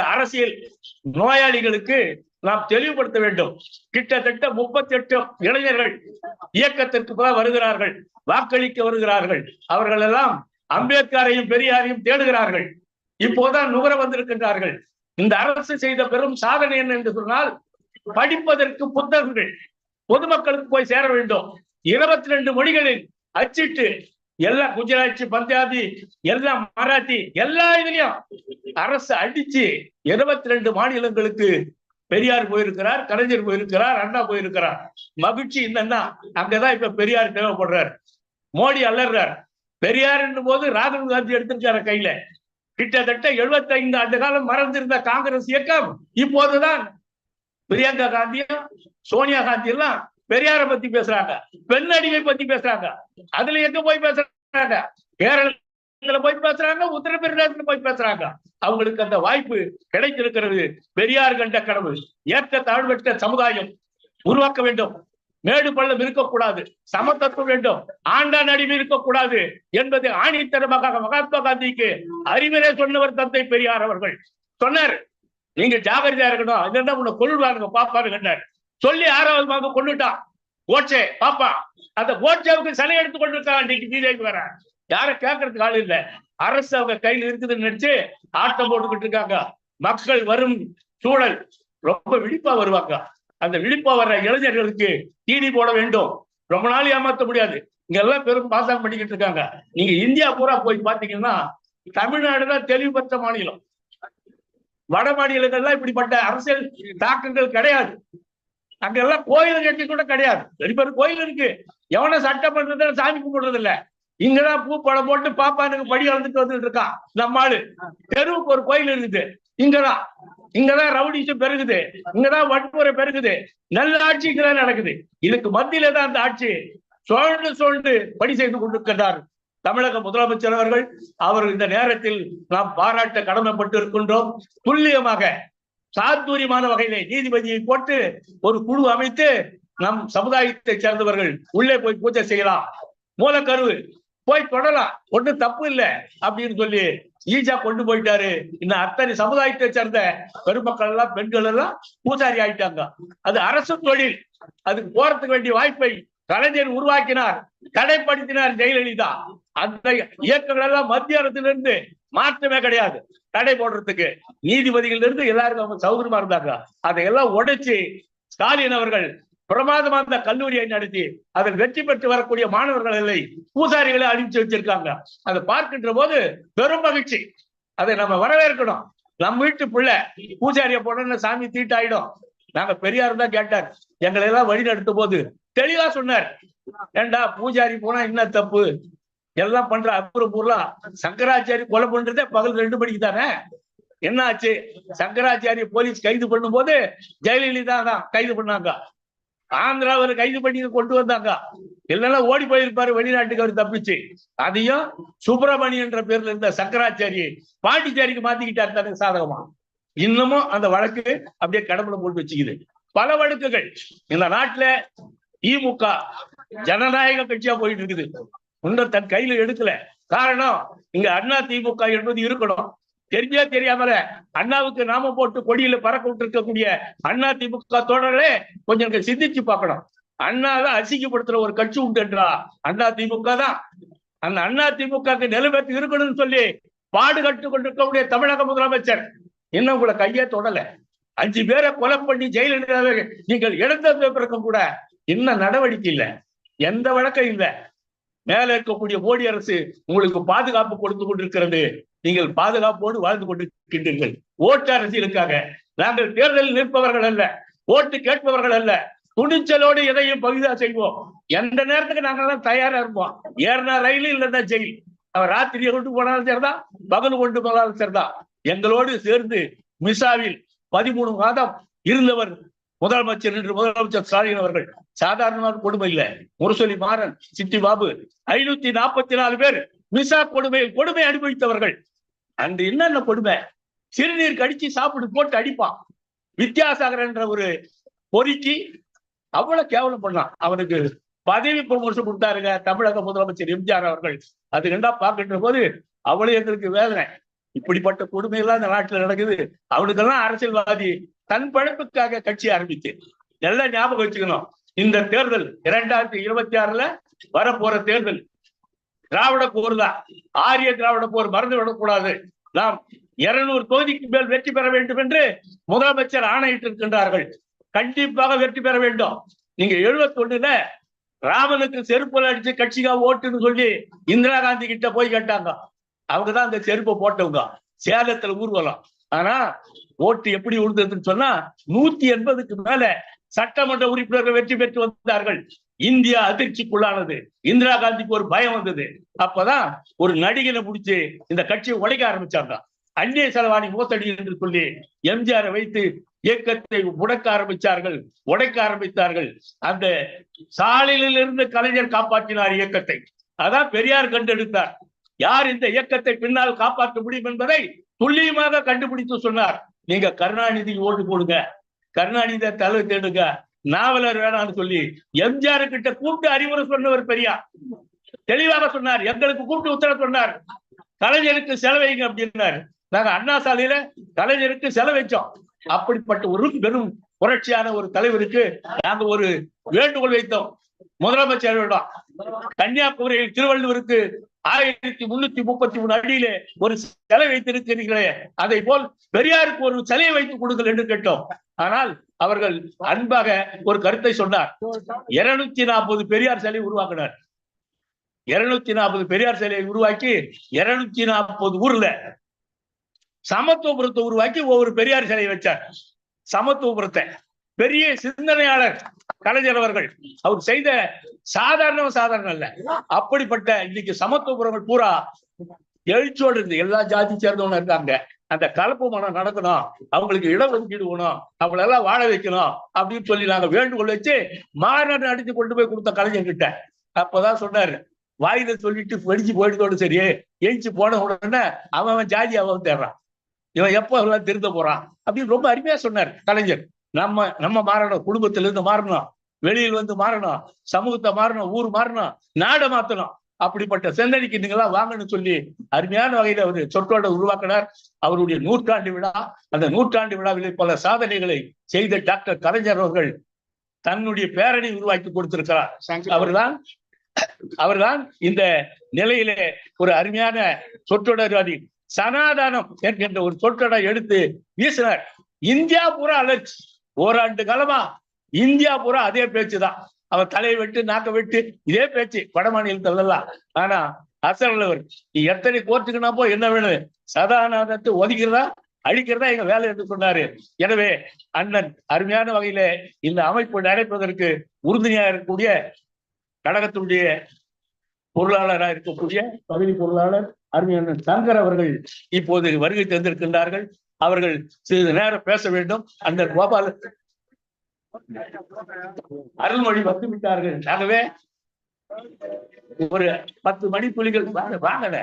அரசியல் நோயாளிகளுக்கு நாம் தெளிவுபடுத்த வேண்டும். கிட்டத்தட்ட முப்பத்தி எட்டு இளைஞர்கள் இயக்கத்திற்கு தான் வருகிறார்கள் வாக்களிக்க வருகிறார்கள். அவர்கள் எல்லாம் அம்பேத்கரையும் பெரியாரையும் தேடுகிறார்கள். இப்போதான் நுகர வந்திருக்கின்றார்கள். இந்த அரசு செய்த பெரும் சாதனை என்ன என்று சொன்னால் படிப்பதற்கு புத்தகங்கள் பொதுமக்களுக்கு போய் சேர வேண்டும். இருபத்தி ரெண்டு மொழிகளில் அச்சிட்டு எல்லா குஜராத்தி பஞ்சாபி எல்லா மராத்தி எல்லா இதுலயும் அரசு அடிச்சு இருபத்தி ரெண்டு மாநிலங்களுக்கு பெரியார் போயிருக்கிறார் கலைஞர் போயிருக்கிறார் அண்ணா போயிருக்கிறார். மகிழ்ச்சி என்னன்னா அங்கதான் இப்ப பெரியார் தேவைப்படுறார். மோடி அலறார். பெரியார் போது ராகுல் காந்தி எடுத்திருக்காரு கையில. கிட்டத்தட்ட எழுபத்தைந்து அந்த காலம் மறந்திருந்த காங்கிரஸ் இயக்கம் இப்போதுதான் பிரியங்கா காந்தியும் சோனியா காந்தி எல்லாம் பெரியாரை பத்தி பேசுறாங்க பெண் அடிமை பத்தி பேசுறாங்க. அதுல எங்க போய் பேசுறாங்க? கேரளத்துல போய் பேசுறாங்க உத்தரப்பிரதேசத்துல போய் பேசுறாங்க. அவங்களுக்கு அந்த வாய்ப்பு கிடைத்திருக்கிறது. பெரியார் கண்ட கனவு ஏற்ற தாழ்வற்ற சமுதாயம் உருவாக்க வேண்டும். மேடு பள்ளம் இருக்கக்கூடாது சமத்தத்துவம் வேண்டும். ஆண்டான் அடிமை இருக்கக்கூடாது என்பதை ஆணித்தரமாக மகாத்மா காந்திக்கு அறிவுரை சொன்னவர் தந்தை பெரியார் அவர்கள் சொன்னார். நீங்க ஜாகிரதையா இருக்கணும். இதெல்லாம் உன்னை கொள்வாருங்க பாப்பாரு சொல்லி ஆறாவது மாதம் கொண்டுட்டான் கோட்சே பாப்பா அந்த கோட்சேவுக்கு சிலை எடுத்து கொண்டிருக்காங்க இன்னைக்கு பிஜேபி வர யாரை கேட்கறதுக்கு ஆள் இல்ல. அரசு அவங்க கையில் இருக்குதுன்னு நினைச்சு ஆட்டம் போட்டுக்கிட்டு இருக்காங்க. மக்கள் வரும் சூழல். ரொம்ப விழிப்பா வருவாங்க. அந்த விழிப்பா வர்ற இளைஞர்களுக்கு தீனி போட வேண்டும். ரொம்ப நாள் ஏமாற்ற முடியாது. இங்க எல்லாம் பெரும் பாசம் பண்ணிக்கிட்டு இருக்காங்க. நீங்க இந்தியா பூரா போய் பாத்தீங்கன்னா தமிழ்நாடு தான் தெளிவுபெற்ற மாநிலம். வட மாநிலங்கள்லாம் இப்படிப்பட்ட அரசியல் தாக்கங்கள் கிடையாது. அங்க எல்லாம் கோயில் கட்டி கூட கிடையாது. பெரிய பெரிய கோயில் இருக்கு. எவனை சட்டம் பண்றது சாமி கும்பிடுறது இல்ல. இங்கதான் பூ படம் போட்டு பாப்பானுக்கு படி வளர்ந்துட்டு வந்துட்டு இருக்கான் நம்ம ஆளு. தெருவுக்கு ஒரு கோயில் இருக்குது. இங்கதான். இங்கதான் ரவுடிசம் பெருகுது. இங்கதான் வன்முறை பெருகுது. நல்ல ஆட்சி இங்கதான் நடக்குது. இதுக்கு மத்தியில தான் அந்த ஆட்சி சோழ்ந்து சோழ்ந்து பணி செய்து கொண்டிருக்கிறார் தமிழக முதலமைச்சர் அவர்கள். அவர் இந்த நேரத்தில் நாம் பாராட்ட கடமைப்பட்டு இருக்கின்றோம் துல்லியமாக சாதுரியமான வகையிலே நீதிபதியை போட்டு ஒரு குழு அமைத்து நம் சமுதாயத்தை சேர்ந்தவர்கள் உள்ளே போய் பூஜை செய்யலாம். மூலக்கருவு போய் தொடலாம். ஒன்றும் தப்பு இல்லை அப்படின்னு சொல்லி ஈஜா கொண்டு போயிட்டாரு. இன்னும் அத்தனை சமுதாயத்தை சேர்ந்த பெருமக்கள் எல்லாம் பெண்கள் எல்லாம் பூசாரி ஆயிட்டாங்க. அது அரசு தொழில். அதுக்கு போறதுக்கு வேண்டிய வாய்ப்பை கலைஞர் உருவாக்கினார் தடைப்படுத்தினார் ஜெயலலிதா. அந்த இயக்கங்கள் எல்லாம் மத்திய அரசிலிருந்து மாற்றமே கிடையாது. தடை போடுறதுக்கு நீதிபதிகள் இருந்து எல்லாருக்கும் அவங்க சௌகரியமா இருந்தாங்க. அதையெல்லாம் உடைச்சு ஸ்டாலின் அவர்கள் பிரமாதமா அந்த கல்லூரியை நடத்தி அதில் வெற்றி பெற்று வரக்கூடிய மாணவர்களை பூசாரிகளை அனுப்பிச்சு வச்சிருக்காங்க. அதை பார்க்கின்ற போது பெரும் மகிழ்ச்சி. அதை நம்ம வரவேற்கணும். நம்ம வீட்டு பிள்ளை பூசாரிய போடணும்னு சாமி தீட்டாயிடும். நாங்க பெரியார் தான் கேட்டார். எங்களை எல்லாம் வழி நடத்தும் போது தெளிவா சொன்னார். ஏண்டா பூஜாரி போனா என்ன தப்பு? எல்லாம் பண்ற அப்புறம் பூரா சங்கராச்சாரி கொலை பண்றதே பகல் ரெண்டு மணிக்கு தானே? என்ன ஆச்சு சங்கராச்சாரிய போலீஸ் கைது பண்ணும் போது ஜெயலலிதா தான் கைது பண்ணாங்க. ஆந்திராவில் கைது பண்ணி கொண்டு வந்தாங்க. இல்லைன்னா ஓடி போயிருப்பாரு. வெளிநாட்டுக்கு அவர் தப்பிச்சு. அதையும் சுப்பிரமணியன்ற என்ற பேர்ல இருந்த சங்கராச்சாரியை பாண்டிச்சேரிக்கு மாத்திக்கிட்டார் தானே சாதகமா? இன்னமும் அந்த வழக்கு அப்படியே கடவுளை போட்டு வச்சுக்குது. பல வழக்குகள். இந்த நாட்டுல திமுக ஜனநாயக கட்சியா போயிட்டு இருக்குது இன்னும் தன் கையில எடுக்கல. காரணம் இங்க அண்ணா திமுக என்பது இருக்கணும். தெரிஞ்சா தெரியாமல அண்ணாவுக்கு நாம போட்டு கொடியில பறக்க விட்டு இருக்கக்கூடிய அண்ணா திமுக தோழர்களே கொஞ்சம் சிந்திச்சு பார்க்கணும். அண்ணாவை அசிங்கப்படுத்துற ஒரு கட்சி உண்டு என்றா அண்ணா திமுக தான். அந்த அண்ணா திமுக நிலைமைக்கு இருக்கணும்னு சொல்லி பாடுகட்டு கொண்டிருக்கக்கூடிய தமிழக முதலமைச்சர் இன்னும் உங்களை கையே தொடல. அஞ்சு பேரை கொலை பண்ணி ஜெயலலிதாவை நீங்கள் இழந்த பிறக்கும் கூட இன்னும் நடவடிக்கை இல்லை. எந்த வழக்கம் இல்லை. மேல இருக்கக்கூடிய மோடி அரசு உங்களுக்கு பாதுகாப்பு கொடுத்து கொண்டிருக்கிறது. நீங்கள் பாதுகாப்போடு வாழ்ந்து கொண்டிருக்கின்றீர்கள். ஓட்டு அரசியலுக்காக. நாங்கள் தேர்தலில் நிற்பவர்கள் அல்ல. ஓட்டு கேட்பவர்கள் அல்ல. துணிச்சலோடு எதையும் பகுதியா செய்வோம். எந்த நேரத்துக்கு நாங்கெல்லாம் தயாரா இருப்போம்? ஏறினா ரயில் இல்லைன்னா ஜெயில். அவர் ராத்திரியை கொண்டு போனாலும் சரிதான் பகல் கொண்டு போனாலும் சரிதான். எங்களோடு சேர்ந்து மிசாவில் பதிமூணு மாதம் இருந்தவர் முதலமைச்சர் என்று முதலமைச்சர் ஸ்டாலின் அவர்கள். சாதாரணமான கொடுமை இல்லை. முரசொலி மாறன் சிட்டி பாபு ஐநூத்தி நாற்பத்தி நாலு பேர் மிசா கொடுமையில் கொடுமை அனுபவித்தவர்கள். அன்று என்னென்ன கொடுமை? சிறுநீர் கடிச்சு சாப்பிட்டு போட்டு அடிப்பான். வித்யாசாகர் என்ற ஒரு பொறிக்கு அவ்வளவு கேவலம் பண்ணான். அவனுக்கு பதவி பிரமோஷன் கொடுத்தாருங்க தமிழக முதலமைச்சர் எம்ஜிஆர் அவர்கள். அது கண்டா பார்க்கின்ற போது அவ்வளவு எங்களுக்கு வேதனை. இப்படிப்பட்ட கொடுமை எல்லாம் இந்த நாட்டுல நடக்குது. அவனுக்கெல்லாம் அரசியல்வாதி தன் பழப்புக்காக கட்சி ஆரம்பிச்சு. நல்லா ஞாபகம் வச்சுக்கணும். இந்த தேர்தல் இரண்டாயிரத்தி இருபத்தி ஆறுல வரப்போற தேர்தல். திராவிட போர் தான். ஆரிய திராவிட போர் மறந்து விடக்கூடாது. நாம் இருநூறு தொகுதிக்கு மேல் வெற்றி பெற வேண்டும் என்று முதலமைச்சர் ஆணையிட்டு இருக்கின்றார்கள் கண்டிப்பாக வெற்றி பெற வேண்டும். நீங்க எழுபத்தி ஒண்ணுல ராமனுக்கு செருப்புல அடிச்சு கட்சிக்கா ஓட்டுன்னு சொல்லி இந்திரா காந்தி கிட்ட போய் கேட்டாங்க. அவங்கதான் அந்த செருப்பை போட்டவங்க. சேலத்துல ஊர்வலம். ஆனா ஓட்டு எப்படி உழுந்ததுன்னு சொன்னா நூத்தி எண்பதுக்கு மேல சட்டமன்ற உறுப்பினர்கள் வெற்றி பெற்று வந்தார்கள். இந்தியா அதிர்ச்சிக்குள்ளானது. இந்திரா காந்திக்கு ஒரு பயம் வந்தது. அப்பதான் ஒரு நடிகனை முடிச்சு இந்த கட்சியை உடைக்க ஆரம்பிச்சாங்க. அந்நிய செலவாணி மோசடி என்று சொல்லி எம்ஜிஆரை வைத்து இயக்கத்தை முடக்க ஆரம்பித்தார்கள் உடைக்க ஆரம்பித்தார்கள். அந்த சாலையில் இருந்து கலைஞர் காப்பாற்றினார் இயக்கத்தை. அதான் பெரியார் கண்டெடுத்தார். யார் இந்த இயக்கத்தை பின்னால் காப்பாற்ற முடியும் என்பதை துல்லியமாக கண்டுபிடித்து சொன்னார். நீங்க கருணாநிதி ஓட்டு போடுங்க. கருணாநிதி தலைவர் தேடுங்க. நாவலர் வேணாம்னு சொல்லி எம்ஜிஆர் கிட்ட கூப்பிட்டு அறிவுரை சொன்னவர் பெரியார். தெளிவாக சொன்னார். எங்களுக்கு கூப்பிட்டு உத்தரவு சொன்னார். கலைஞருக்கு செலவைங்க அப்படின்னாரு. நாங்க அண்ணா சாலையில கலைஞருக்கு செலவைச்சோம் அப்படிப்பட்ட ஒரு பெரும் புரட்சியான ஒரு தலைவருக்கு நாங்க ஒரு வேண்டுகோள் வைத்தோம். முதலமைச்சர் கன்னியாகுமரியில் திருவள்ளுவருக்கு ஆயிரத்தி முன்னூத்தி முப்பத்தி மூணு அடியிலே ஒரு சிலை வைத்திருக்கிறீர்களே. அதை போல் பெரியாருக்கு ஒரு சிலையை வைத்து கொடுங்கள் என்று கேட்டோம். ஆனால் அவர்கள் அன்பாக ஒரு கருத்தை சொன்னார். இருநூத்தி நாற்பது பெரியார் சிலை உருவாக்கினார். இருநூத்தி நாற்பது பெரியார் சிலையை உருவாக்கி இருநூத்தி நாற்பது ஊர்ல சமத்துவபுரத்தை உருவாக்கி ஒவ்வொரு பெரியார் சிலையை வச்சார். சமத்துவபுரத்தை. பெரிய சிந்தனையாளர் கலைஞர் அவர்கள். அவர் செய்த சாதாரண சாதாரணம் அல்ல. அப்படிப்பட்ட இன்னைக்கு சமத்துவபுரங்கள் பூரா எழுச்சியோடு இருந்து எல்லா ஜாதி சேர்ந்தவங்க இருக்காங்க. அந்த கலப்பு மனம் நடக்கணும். அவங்களுக்கு இடஒதுக்கீடு வேணும். அவங்களெல்லாம் வாழ வைக்கணும் அப்படின்னு சொல்லி நாங்க வேண்டுகோள் வச்சு மாநாடு அடித்து கொண்டு போய் கொடுத்த கலைஞர் கிட்ட. அப்பதான் சொன்னாரு வாயில சொல்லிட்டு வெடிச்சு போயிடுதோடு சரி எழுச்சி போன உடனே அவன் அவன் ஜாதி அவன் தேடுறான். இவன் எப்போ எல்லாம் திருந்த போறான் அப்படின்னு ரொம்ப அருமையா சொன்னார் கலைஞர். நம்ம நம்ம மாறணும். குடும்பத்துல இருந்து மாறணும். வெளியில் வந்து மாறணும். சமூகத்தை மாறணும். ஊர் மாறணும். நாடை மாத்தணும். அப்படிப்பட்ட சிந்தனைக்கு நீங்களாம் வாங்கன்னு சொல்லி அருமையான வகையில அவர் சொற்றோட உருவாக்கினார். அவருடைய நூற்றாண்டு விழா அந்த நூற்றாண்டு விழாவிலே பல சாதனைகளை செய்த டாக்டர் கலைஞர் அவர்கள் தன்னுடைய பேரணி உருவாக்கி கொடுத்திருக்கிறார். அவர்தான் அவர்தான் இந்த நிலையிலே ஒரு அருமையான சொற்றொடர் சனாதானம் என்கின்ற ஒரு சொற்றொடரை எடுத்து வீசினார். இந்தியா பூரா அலர்ச்சி ஓராண்டு காலமா இந்தியா பூரா அதே பேச்சுதான். அவன் தலையை வெட்டு நாக்க வெட்டு இதே பேச்சு. வட மாநிலத்திலாம் ஆனா அசல் நீ எத்தனை கோர்ட்டுக்குனா போ என்ன வேணும் சதாநாதத்தை ஒதுக்கிறதா அழிக்கிறதா எங்க வேலை என்று சொன்னாரு. எனவே அண்ணன் அருமையான வகையில இந்த அமைப்பு நடைபெறுவதற்கு உறுதுணையா இருக்கக்கூடிய கழகத்தினுடைய பொருளாளராக இருக்கக்கூடிய பகுதி பொருளாளர் அருமையான சங்கர் அவர்கள் இப்போது வருகை தந்திருக்கின்றார்கள். அவர்கள் சிறிது நேரம் பேச வேண்டும். அந்த கோபால அருள்மொழி வந்து விட்டார்கள். ஆகவே ஒரு பத்து மணி புலிகள் வாங்க வாங்கல.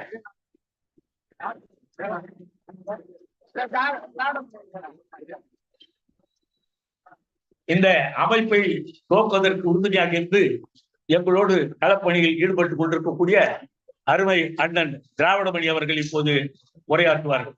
இந்த அமைப்பை துவக்குவதற்கு உறுதுணையாக இருந்து எங்களோடு களப்பணியில் ஈடுபட்டுக் கொண்டிருக்கக்கூடிய அருமை அண்ணன் திராவிடமணி அவர்கள் இப்போது உரையாற்றுவார்கள்.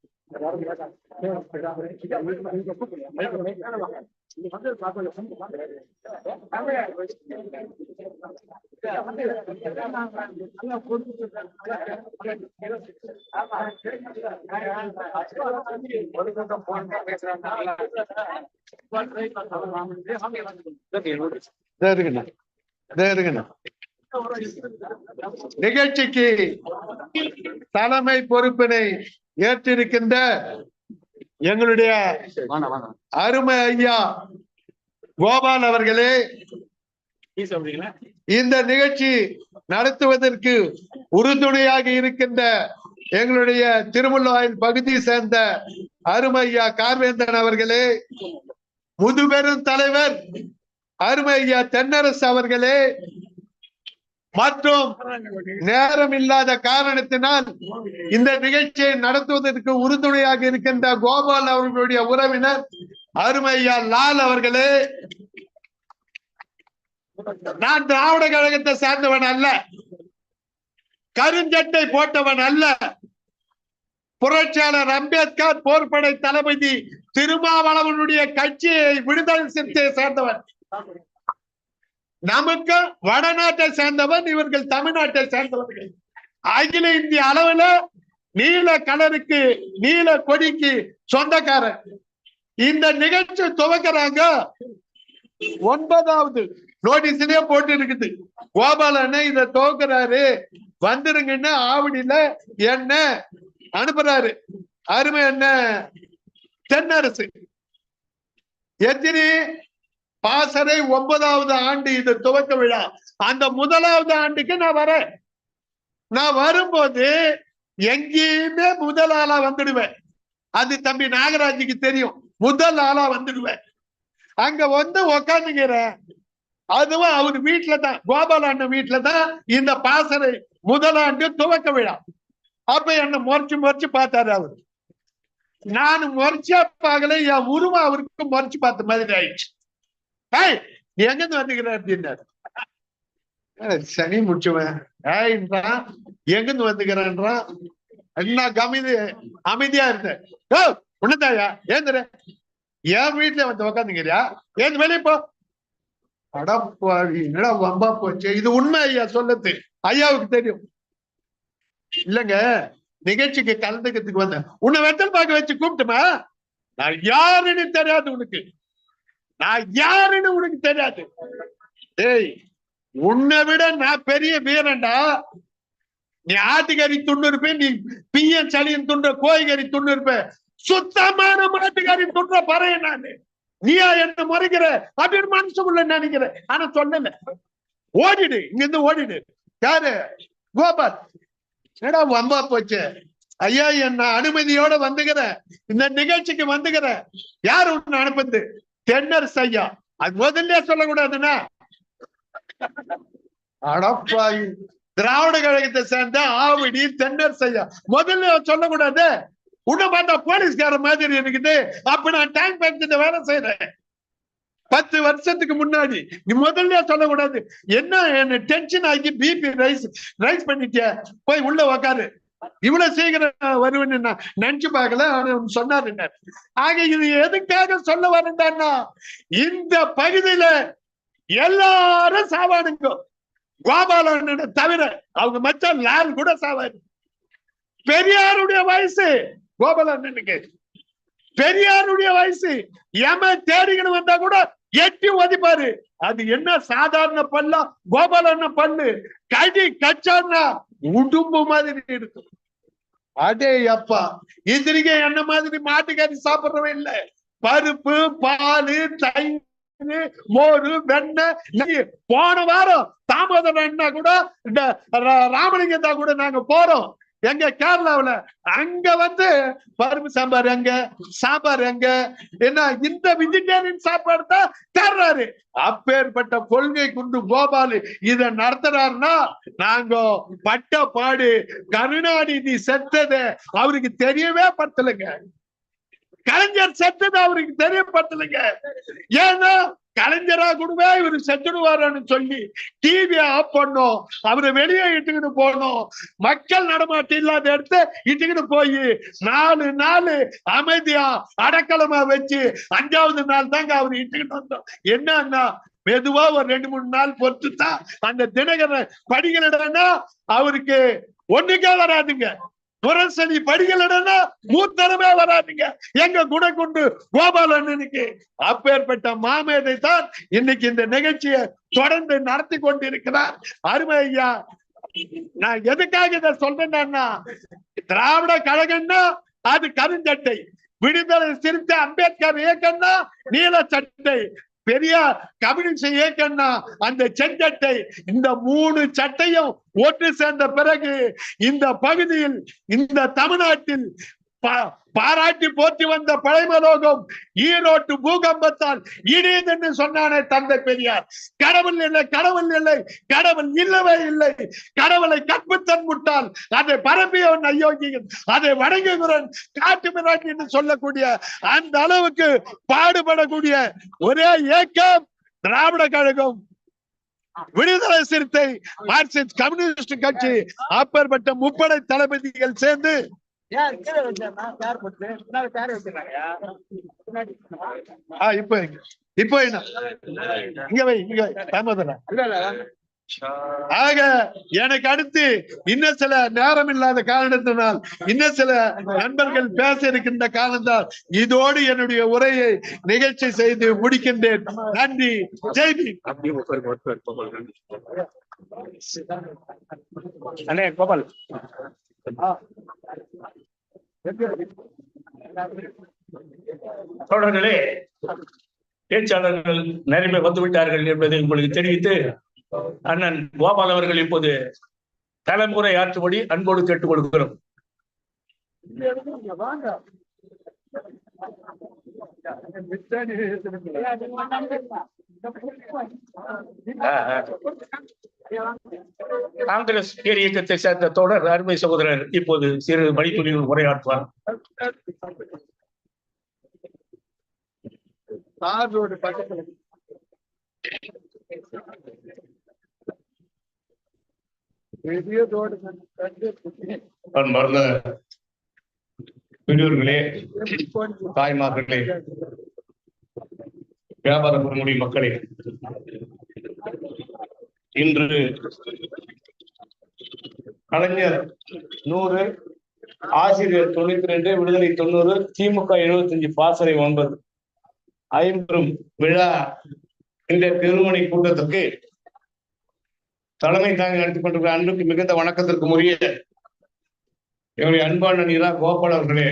இருக்குண்ணா. நிகழ்ச்சிக்கு தலைமை பொறுப்பினை ஏற்றிருக்கின்ற எங்களுடைய அருமை ஐயா கோபால் அவர்களே இந்த நிகழ்ச்சி நடத்துவதற்கு உறுதுணையாக இருக்கின்ற எங்களுடைய திருமுல்லாயின் பகுதியை சேர்ந்த அருமை ஐயா கார்வேந்தன் அவர்களே முதுபெரும் தலைவர் அருமை ஐயா தென்னரசு அவர்களே மற்றும் நேரம் இல்லாத காரணத்தினால் இந்த நிகழ்ச்சியை நடத்துவதற்கு உறுதுணையாக இருக்கின்ற கோபால் அவர்களுடைய உறவினர் அருமையா லால் அவர்களே. நான் திராவிட கழகத்தை சேர்ந்தவன் அல்ல. கருஞ்சட்டை போட்டவன் அல்ல. புரட்சியாளர் அம்பேத்கர் போர்படை தளபதி திருமாவளவனுடைய கட்சியை விடுதலை சிறுத்தையை சேர்ந்தவன். நமக்கு வடநாட்டை சேர்ந்தவன் இவர்கள் தமிழ்நாட்டை சேர்ந்தவர்கள். அகில இந்திய அளவுல நீல கலருக்கு நீல கொடிக்கு சொந்தக்காரன் இந்த நிகழ்ச்சி துவக்கிறாங்க. ஒன்பதாவது நோட்டீஸ்லயே போட்டு இருக்குது கோபாலன் இத துவக்கிறாரு. வந்துருங்கன்னு ஆவடியில என்ன அனுப்புறாரு. அருமை என்ன தென்னரசு. எத்தினி பாசறை ஒன்பதாவது ஆண்டு இது துவக்க விழா. அந்த முதலாவது ஆண்டுக்கு நான் வரேன். நான் வரும்போது எங்கேயுமே முதல் ஆளா வந்துடுவேன். அது தம்பி நாகராஜுக்கு தெரியும். முதல் ஆளா வந்துடுவேன். அங்க வந்து உக்காந்துக்கிறேன். அதுவும் அவர் வீட்டுல தான். கோபால அண்ணன் வீட்டுல தான் இந்த பாசறை முதலாண்டு துவக்க விழா. அப்ப என்ன முறைச்சு முறைச்சு பார்த்தாரு அவரு. நான் முறைச்சா பார்க்கல. என் உருவம் அவருக்கு முறைச்சு பார்த்த மாதிரி ஆயிடுச்சு. ஏய் நீ எங்கிருந்து வந்துக்கிற அப்படின்னாரு ஏய், சனி முடிச்சுவன் ஏன்றான் எங்கிருந்து வந்துக்கிறேன்றான் என்ன கமிதி அமைதியா இருந்தேன் ஓ உன்னதாயா ஏந்திர. என் வீட்டுல வந்து உக்காந்துக்கிறியா? ஏந்து வெளியே போ. அடப்பாவி என்னடா வம்பா போச்சு? இது உண்மை ஐயா சொல்லுது ஐயாவுக்கு தெரியும். இல்லங்க நிகழ்ச்சிக்கு கலந்துக்கிறதுக்கு வந்தேன். உன்னை வெத்தல் பார்க்க வச்சு கூப்பிட்டுமா? நான் யாருன்னு தெரியாது உனக்கு. நான் யாருன்னு உனக்கு தெரியாது. டேய் உன்னை விட நான் பெரிய வீரன்டா. நீ ஆட்டுக்கறி துண்ணு இருப்ப நீ பிஎன் சளியன் துண்ட கோய்கறி துண்ணு இருப்ப சுத்தமான மாட்டுக்கறி துண்ட பறைய நானு? நீயா என்ன முறைக்கிற? அப்படின்னு மனசுக்குள்ள நினைக்கிறேன் ஆனா சொல்லல. ஓடிடு இங்க இருந்து ஓடிடு. யாரு? கோபால். என்னடா வம்பா போச்சு? ஐயா என்ன அனுமதியோட வந்துக்கிறேன் இந்த நிகழ்ச்சிக்கு வந்துக்கிறேன் யாரு உன்னை அனுப்புது தென்னரசு ஐயா அது முதல்ல சொல்லக்கூடாதுன்னா. அடப்பாவி. திராவிட கழகத்தை சேர்ந்த ஆவடி தென்னரசு ஐயா முதல்ல சொல்லக்கூடாது. உன்னை பார்த்தா போலீஸ்கார மாதிரி இருக்குது. அப்ப நான் டேங்க் பேங்க் வேலை செய்யறேன் பத்து வருஷத்துக்கு முன்னாடி நீ முதல்ல சொல்லக்கூடாது. என்ன என்ன டென்ஷன் ஆகி பிபி ரைஸ் ரைஸ் பண்ணிட்டிய? போய் உள்ள உக்காரு. இவ்வளவு சீக்கிரம் வருவேன்னு நான் நினைச்சு பார்க்கல ஆனா சொன்னாரு ஆக இது எதுக்காக சொல்ல வரேன்டான்னா இந்த பகுதியில எல்லாரும் சாவானுங்க. கோபாலன் தவிர அவங்க மச்சான் லால் கூட சாவாரு. பெரியாருடைய வயசு கோபாலண்ணனுக்கு பெரியாருடைய வயசு எம தேடிக்கணும் வந்தா கூட எட்டி உதிப்பாரு. அது என்ன சாதாரண பல்லா? கோபாலண்ண பல்லு. கடி கச்சான்னா உடும்பு மாதிரி இருக்கும். அடே அப்பா. இத்திரிக்கை என்ன மாதிரி மாட்டுக்காரி சாப்பிடுறவன் இல்ல. பருப்பு பால் தயிர் மோரு வெண்ணெய் போன வாரம் தாமோதரம் என்ன கூட இந்த ரா- ராமலிங்கம் தான் கூட நாங்க போறோம். எங்க கேரளாவுல அங்க வந்து பருப்பு சாம்பார் எங்க சாம்பார் எங்க? என்ன இந்த வெஜிடேரியன் சாப்பாடு தான் தர்றாரு. அப்பேற்பட்ட கொள்கை கொண்டு கோபாலு இத நடத்துறாருன்னா நாங்க பட்ட பாடு கருணாநிதி செத்தது அவருக்கு தெரியவே படுத்தலைங்க கலைஞர் செத்தது அவருக்கு தெரியப்படுத்தலைங்க ஏன்னா கலைஞரா கூடவே இவரு செத்துடுவாருன்னு சொல்லி டிவியை ஆஃப் பண்ணும். அவரை வெளியே இட்டுக்கிட்டு போனோம். மக்கள் நடமாட்டம் இல்லாத இடத்த இட்டுக்கிட்டு போய் நாலு நாள் அமைதியா அடக்கலமா வச்சு அஞ்சாவது நாள் தாங்க அவர் இட்டுக்கிட்டு வந்தோம். என்னன்னா மெதுவா ஒரு ரெண்டு மூணு நாள் பொறுத்து தான் அந்த தினகரன் படிக்கலடா அவருக்கு ஒண்ணுக்கே வராதுங்க. துரசனி படிகளடனா மூத்தனமே வராதுங்க. எங்க குணக்குண்டு கோபாலண்ணனுக்கு அப்பேற்பட்ட மாமேதை தான் இன்னைக்கு இந்த நிகழ்ச்சியை தொடர்ந்து நடத்தி கொண்டிருக்கிறார். அருமை ஐயா நான் எதுக்காக இதை சொல்றேன்னா திராவிட கழகம்னா அது கருஞ்சட்டை விடுதலை சிறுத்தை அம்பேத்கர் இயக்கம்னா நீல சட்டை பெரியார் கம்யூனிஸ்ட் இயக்கம்னா அந்த செஞ்சட்டை இந்த மூணு சட்டையும் ஒன்று சேர்ந்த பிறகு இந்த பகுதியில் இந்த தமிழ்நாட்டில் பாராட்டி போற்றி வந்த பழைமலோகம் ஈரோட்டு பூகம்பத்தால் இடியதென்று சொன்னானே தந்தை பெரியார். கடவுள் இல்லை கடவுள் இல்லை கடவுள் இல்லவே இல்லை. கடவுளை கற்புத்தன் முட்டால் அதை பரப்பியவன் அயோக்கியன் அதை வணங்குகிறன் காட்டு மிராட்டி என்று சொல்லக்கூடிய அந்த அளவுக்கு பாடுபடக்கூடிய ஒரே ஏக்கம் திராவிட கழகம். விடுதலை சிறுத்தை மார்க்சிஸ்ட் கம்யூனிஸ்ட் கட்சி அப்பேற்பட்ட முப்படை தளபதிகள் சேர்ந்து யார் கீழே வச்சாருன்னா சேர் போட்டு பின்னாடி சேர் வச்சிருக்காங்கயா பின்னாடி ஆ, இப்போ என்ன இங்க வை இங்க ஆக எனக்கு அடுத்து இன்னும் சில நேரம் இல்லாத காரணத்தினால் இன்னும் சில நண்பர்கள் பேச இருக்கின்ற காரணத்தால் இதோடு என்னுடைய உரையை நிகழ்ச்சி செய்து முடிக்கின்றேன். நன்றி. செய்தி அண்ணே கோபால். தொடர்களே பேச்சாளர்கள் நிறைய பேர் என்பதை உங்களுக்கு தெரிவித்து அண்ணன் கோபால் அவர்கள் இப்போது தலைமுறை ஆற்றும்படி அன்போடு கேட்டுக் கொடுக்கிறோம் வாங்க காங்கிரஸ் பேர் இயக்கத்தை சேர்ந்த தோழர் அருமை சகோதரர் இப்போது சிறு மணித்துளியில் உரையாற்றுவார். அன்பார்ந்த பெரியோர்களே தாய்மார்களே வியாபார பெருமுடி மக்களே. இன்று கலைஞர் நூறு ஆசிரியர் தொண்ணூத்தி ரெண்டு விடுதலை தொண்ணூறு திமுக எழுபத்தஞ்சு பாசறை ஒன்பது. ஐம்பெரும் விழா இந்த திருமணி கூட்டத்திற்கு தலைமை தாங்கி நடத்திக் கொண்டிருக்கிற அன்புக்கு மிகுந்த வணக்கத்திற்கு உரிய என்னுடைய அன்பான நீரா கோபால் அவர்களே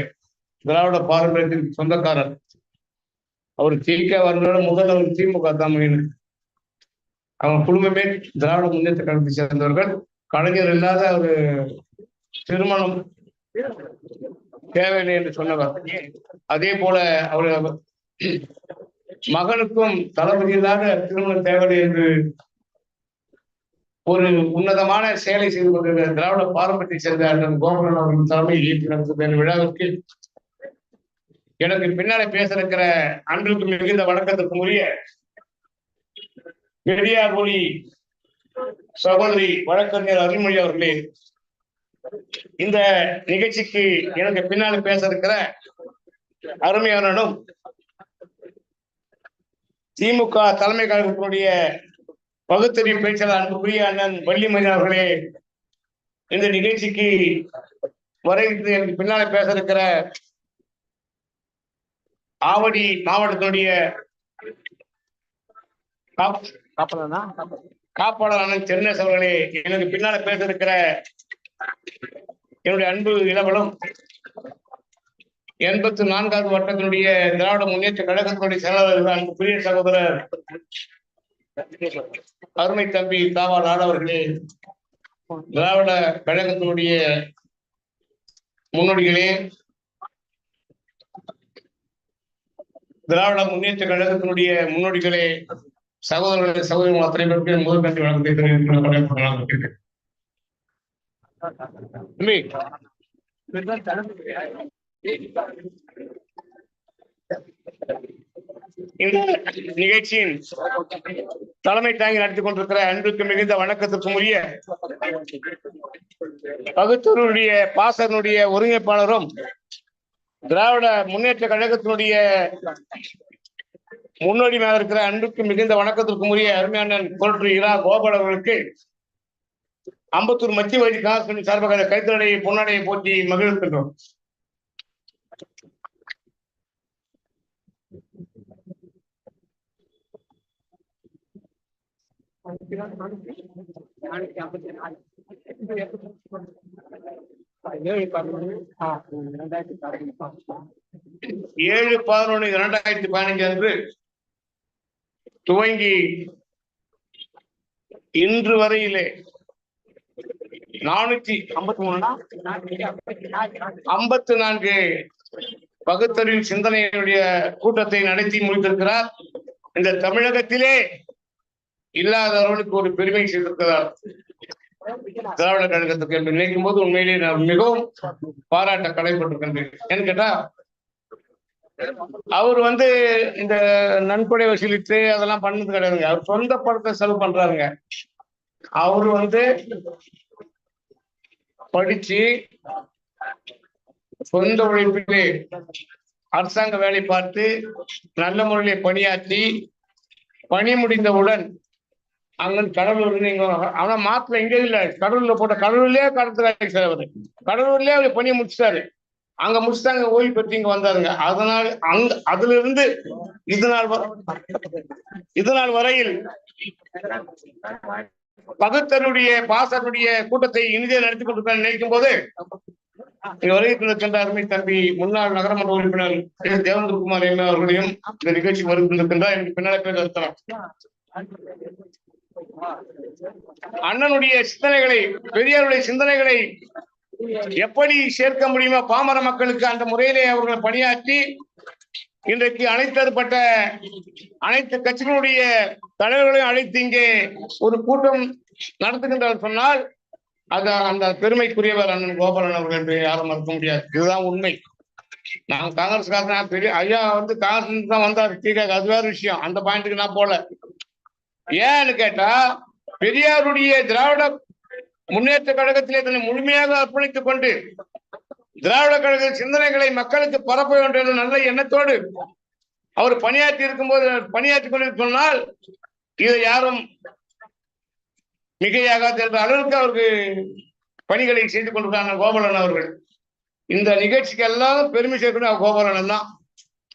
திராவிட பாரம்பரியத்தின் சொந்தக்காரர். அவர் திக வரலோட முதல் அவர் திமுக தமிழ் அவங்க குடும்பமே திராவிட முன்னேற்ற கழகத்தை சேர்ந்தவர்கள். கலைஞர் இல்லாத ஒரு திருமணம் தேவையில்லை என்று சொன்னவர். அதே போல அவர் மகனுக்கும் தளபதி இல்லாத திருமணம் தேவையில்லை என்று ஒரு உன்னதமான செயலை செய்து கொண்டிருக்கிற திராவிட பாரம்பரியத்தை சேர்ந்த அண்ணன் கோகுலன் அவர்கள் தலைமையில் ஏற்றி நடந்த விழாவிற்கு எனக்கு பின்னால பேச இருக்கிற அன்றுக்கு மிகுந்த வணக்கத்துக்கு உரிய பெரியார் மொழி சகோதரி வழக்கறிஞர் அருள்மொழி அவர்களே இந்த நிகழ்ச்சிக்கு எனக்கு பின்னால பேச இருக்கிற அருமையானனும் திமுக தலைமை கழகத்தினுடைய பகுத்தறிவு பேச்சாளர் அன்புக்குரிய அண்ணன் வள்ளிமணி அவர்களே இந்த நிகழ்ச்சிக்கு வரை எனக்கு பின்னால பேச இருக்கிற ஆவடி மாவட்டத்தினுடைய காப்- கப்பலனா? காப்பாளர் அண்ணன் தென்னஸ் அவர்களே எனக்கு பின்னால பேச இருக்கிற என்னுடைய அன்பு இளவலும் எண்பத்தி நான்காவது வட்டத்தினுடைய திராவிட முன்னேற்ற கழகத்தினுடைய செயலாளர் அன்புக்குரிய சகோதரர் அருமை தம்பி தாவா நாடு அவர்களே. திராவிட கழகத்தினுடைய முன்னோடிகளே திராவிட முன்னேற்ற கழகத்தினுடைய முன்னோடிகளே சகோதரர்களே சகோதரிகள் அத்தனை பேருக்கு முதல் கட்சி வழக்கத்தை தெரிவித்துக் நிகழ்ச்சியின் தலைமை தாங்கி நடத்தி கொண்டிருக்கிற அன்புக்கு மிகுந்த வணக்கத்திற்கும் உரிய பகுத்தூருடைய பாசனுடைய ஒருங்கிணைப்பாளரும் திராவிட முன்னேற்ற கழகத்தினுடைய முன்னோடியாக இருக்கிற அன்புக்கு மிகுந்த வணக்கத்திற்கும் உரிய அருமையான பொருட்கள் இரா கோபால் அவர்களுக்கு அம்பத்தூர் மத்திய வழி காங்கிரஸ் சார்பாக கைத்தடையை பொன்னாடையை போட்டி மகிழ்கின்றோம். ஏழு ஏழு பதினொன்று இரண்டாயிரத்தி பதினைஞ்சு அன்று துவங்கி இன்று வரையிலே நானூத்தி ஐம்பத்தி மூணுனா ஐம்பத்தி நான்கு பகுத்தறிவு சிந்தனையினுடைய கூட்டத்தை நடத்தி முடித்திருக்கிறார். இந்த தமிழகத்திலே இல்லாதவர்களுக்கு ஒரு பெருமை செய்திருக்கிறார் திராவிட கழகத்துக்கு என்று நினைக்கும் போது உண்மையிலேயே நான் மிகவும் பாராட்ட கடைப்பட்டிருக்கின்றேன் ஏன்னு கேட்டா அவர் வந்து இந்த நன்கொடை வசூலித்து அதெல்லாம் பண்ணது கிடையாதுங்க. அவர் சொந்த படத்தை செலவு பண்றாருங்க. அவர் வந்து படிச்சு சொந்த உழைப்பிலே அரசாங்க வேலை பார்த்து நல்ல முறையிலே பணியாற்றி பணி முடிந்தவுடன் அங்க கடலூர் நீங்க ஆனா மாத்துல எங்க இல்ல. கடலூர்ல போட்ட கடலூர்லயே கடத்துறாரு சார் அவரு கடலூர்லயே அவர் பணியை முடிச்சிட்டாரு. அங்க முடிச்சுட்டாங்க ஓய்வு பெற்று இங்க வந்தாருங்க. அதனால அங்க அதுல இருந்து இது நாள் இது நாள் வரையில் பகுத்தனுடைய பாசனுடைய கூட்டத்தை இனிதே நடத்தி கொண்டிருக்க நினைக்கும் போது இங்க அருமை தம்பி முன்னாள் நகரமன்ற உறுப்பினர் திரு. தேவேந்திரகுமார் என்ன அவர்களையும் இந்த நிகழ்ச்சி வருகின்றார் எனக்கு பின்னாலே பேர் நிறுத்தலாம் அண்ணனுடைய சிந்தனைகளை பெரியாருடைய சிந்தனைகளை எப்படி சேர்க்க முடியுமோ பாமர மக்களுக்கு அந்த முறையிலே அவர்கள் பணியாற்றி இன்றைக்கு அனைத்தற்பட்ட அனைத்து கட்சிகளுடைய தலைவர்களையும் அழைத்து இங்கே ஒரு கூட்டம் நடத்துகின்றார் சொன்னால் அது அந்த பெருமைக்குரியவர் அண்ணன் கோபாலன் அவர்கள் என்று யாரும் மறுக்க முடியாது. இதுதான் உண்மை. நான் காங்கிரஸ்காரன் பெரிய ஐயா வந்து காங்கிரஸ் தான் வந்தார். டீக்கா அது வேற விஷயம். அந்த பாயிண்ட்டுக்கு நான் போல ஏன்னு கேட்டா பெரியாருடைய திராவிட முன்னேற்ற கழகத்திலே தன்னை முழுமையாக அர்ப்பணித்துக் கொண்டு திராவிட கழக சிந்தனைகளை மக்களுக்கு பரப்ப வேண்டும் என்ற நல்ல எண்ணத்தோடு அவர் பணியாற்றி இருக்கும்போது பணியாற்றி கொண்டு சொன்னால் இதை யாரும் மிகையாகாது என்ற அளவுக்கு அவருக்கு பணிகளை செய்து கொண்டிருக்காங்க கோபாலன் அவர்கள். இந்த நிகழ்ச்சிக்கு எல்லாம் பெருமை சேர்க்கணும் கோபாலன் தான்.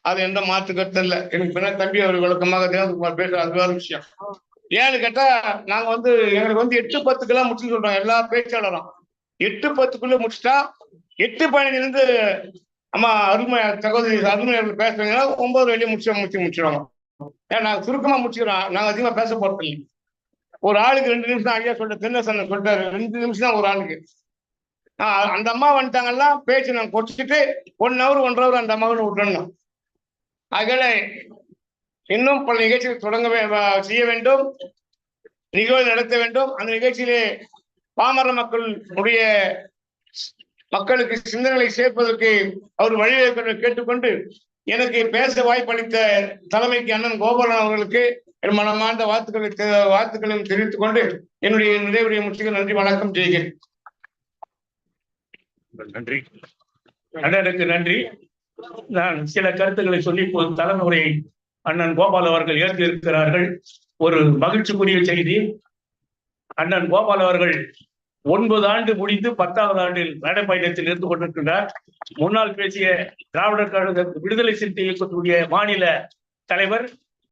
அது எந்த மாற்று கருத்து இல்லை. எனக்கு பின்ன தம்பி அவர் விளக்கமாக தேவகுமார் பேசுற அது வேறு விஷயம். ஏன்னு கேட்டா நாங்க வந்து எங்களுக்கு வந்து எட்டு பத்துக்கெல்லாம் முடிச்சுன்னு சொல்றோம் எல்லா பேச்சாளரும். எட்டு பத்துக்குள்ள முடிச்சுட்டா எட்டு பதினஞ்சுல அம்மா அருமை சகோதரி அருமையர்கள் பேசுறீங்கன்னா ஒன்பது வெளியே முடிச்சு முடிச்சு முடிச்சிடுவாங்க ஏன்னா நாங்க சுருக்கமா முடிச்சுக்கிறோம். நாங்க அதிகமா பேச போறது இல்லை ஒரு ஆளுக்கு ரெண்டு நிமிஷம் ஐயா சொல்ற தென்னசன் சொல்லிட்டாரு ரெண்டு நிமிஷம் தான் ஒரு ஆளுக்கு. அந்த அம்மா வந்துட்டாங்கன்னா பேச்சு நாங்கள் கொச்சிட்டு ஒன் ஹவர் ஒன்றரை ஹவர் அந்த அம்மாவுன்னு விட்டுணும் ஆகல இன்னும் பல நிகழ்ச்சிகள் தொடங்க செய்ய வேண்டும். நிகழ்வு நடத்த வேண்டும். அந்த நிகழ்ச்சியிலே பாமர மக்களுடைய மக்களுக்கு சிந்தனைகளை சேர்ப்பதற்கு அவர் வழிவகுக்க கேட்டுக்கொண்டு எனக்கு பேச வாய்ப்பளித்த தலைமைக்கு அண்ணன் கோபாலன் அவர்களுக்கு என் மனமார்ந்த வாழ்த்துக்களை வாழ்த்துக்களையும் தெரிவித்துக் கொண்டு என்னுடைய நிறைவுடைய முற்றுகை நன்றி வணக்கம். செய்கிறேன் நன்றி. அண்ணனுக்கு நன்றி. நான் சில கருத்துக்களை சொல்லி தலைமுறையை அண்ணன் கோபால் அவர்கள் ஏற்றிருக்கிறார்கள் ஒரு மகிழ்ச்சிக்குரிய செய்தி. அண்ணன் கோபால் அவர்கள் ஒன்பது ஆண்டு முடிந்து பத்தாவது ஆண்டில் நடைப்பயணத்தில் இருந்து கொண்டிருக்கின்றார். முன்னால் பேசிய திராவிடர் கழக விடுதலை சிறுத்தை இயக்கத்துடைய மாநில தலைவர்